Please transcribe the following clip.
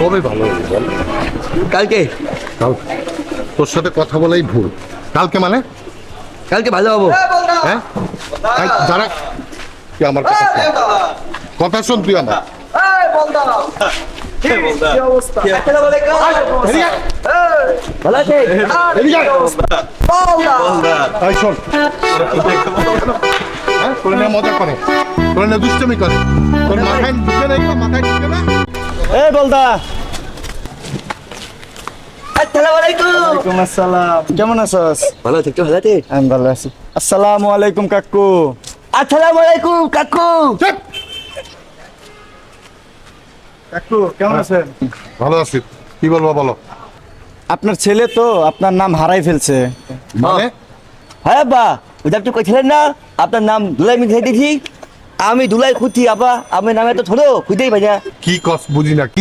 কবে ভালো হবে বল? কালকে। কাল তোর সাথে কথা বলাই ভুল। কালকে মানে? কালকে ভালো হব। হ্যাঁ এই, দাঁড়া। তুই আমার কথা শোন। কথা শোন তুই আমার। হ্যাঁ মজা করে। তোর দুষ্টমি করে। তোর মাথায় ঢুকে মাথায় এ বলদা। কেমন আছস? ভালো আছি ভালো আছে? আমি ভালো আছি। আসসালামু আলাইকুম কাকু। আসসালামু আলাইকুম কাকু। কাকু কেমন আছেন? ভালো আছি। কি বলব বলো? আপনার ছেলে তো আপনার নাম হারাই ফেলছে। মানে? হ্যাঁ বা ওই আপনি কইছিলেন না? আপনার নাম দুলাই মিঠে দিছি আমি দুলাই খুঁজি আপা। আমি নামে তো থোড়ো খুঁজেই ভাইয়া কি কস, বুঝি না, কি